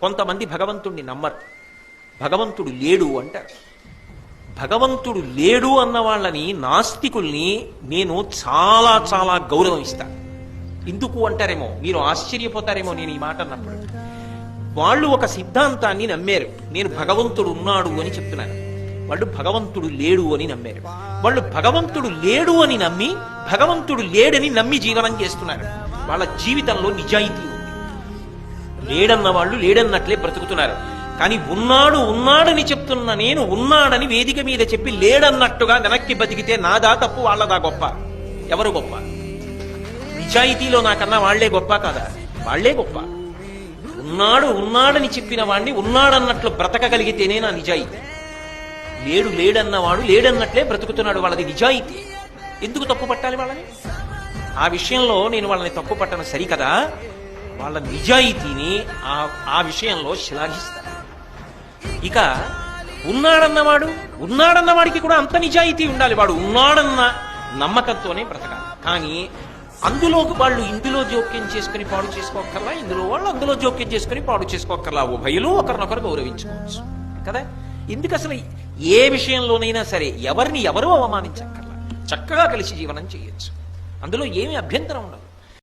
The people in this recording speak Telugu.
కొంతమంది భగవంతుణ్ణి నమ్మరు. భగవంతుడు లేడు అంటారు. భగవంతుడు లేడు అన్న వాళ్ళని నాస్తికుల్ని నేను చాలా చాలా గౌరవిస్తాను. ఎందుకు అంటారేమో మీరు ఆశ్చర్యపోతారేమో నేను ఈ మాట అన్నప్పుడు. వాళ్ళు ఒక సిద్ధాంతాన్ని నమ్మారు. నేను భగవంతుడు ఉన్నాడు అని చెప్తున్నాను. వాళ్ళు భగవంతుడు లేడు అని నమ్మారు. వాళ్ళు భగవంతుడు లేడు అని నమ్మి భగవంతుడు లేడని నమ్మి జీవనం చేస్తున్నారు. వాళ్ళ జీవితంలో నిజాయితీ ఉంది. లేడన్న వాళ్ళు లేడన్నట్లే బ్రతుకుతున్నారు. కానీ ఉన్నాడు ఉన్నాడని చెప్తున్న నేను ఉన్నాడని వేదిక మీద చెప్పి లేడన్నట్టుగా వెనక్కి బతికితే నాదా తప్పు వాళ్ళదా గొప్ప? ఎవరు గొప్ప? నిజాయితీలో నాకన్నా వాళ్ళే గొప్ప కాదా? వాళ్ళే గొప్ప. ఉన్నాడు ఉన్నాడని చెప్పిన వాణ్ణి ఉన్నాడన్నట్లు బ్రతకగలిగితేనే నా నిజాయితీ. లేడు లేడన్నవాడు లేడన్నట్లే బ్రతుకుతున్నాడు వాళ్ళది నిజాయితీ. ఎందుకు తప్పు పట్టాలి వాళ్ళని? ఆ విషయంలో నేను వాళ్ళని తప్పు పట్టను సరికదా? వాళ్ళ నిజాయితీని ఆ ఆ విషయంలో శ్లాఘిస్తారు. ఇక ఉన్నాడన్నవాడు ఉన్నాడన్నవాడికి కూడా అంత నిజాయితీ ఉండాలి. వాడు ఉన్నాడన్న నమ్మకంతోనే బ్రతకాలి. కానీ అందులో వాళ్ళు ఇందులో జోక్యం చేసుకుని పాడు చేసుకోక్కర్లా ఇందులో వాళ్ళు అందులో జోక్యం చేసుకుని పాడు చేసుకోక్కర్లా. ఉభయలు ఒకరినొకరు గౌరవించుకోవచ్చు. కదా? ఎందుకు అసలు ఏ విషయంలోనైనా సరే ఎవరిని ఎవరు అవమానించక్కర్లా. చక్కగా కలిసి జీవనం చేయొచ్చు. అందులో ఏమి అభ్యంతరం ఉండదు.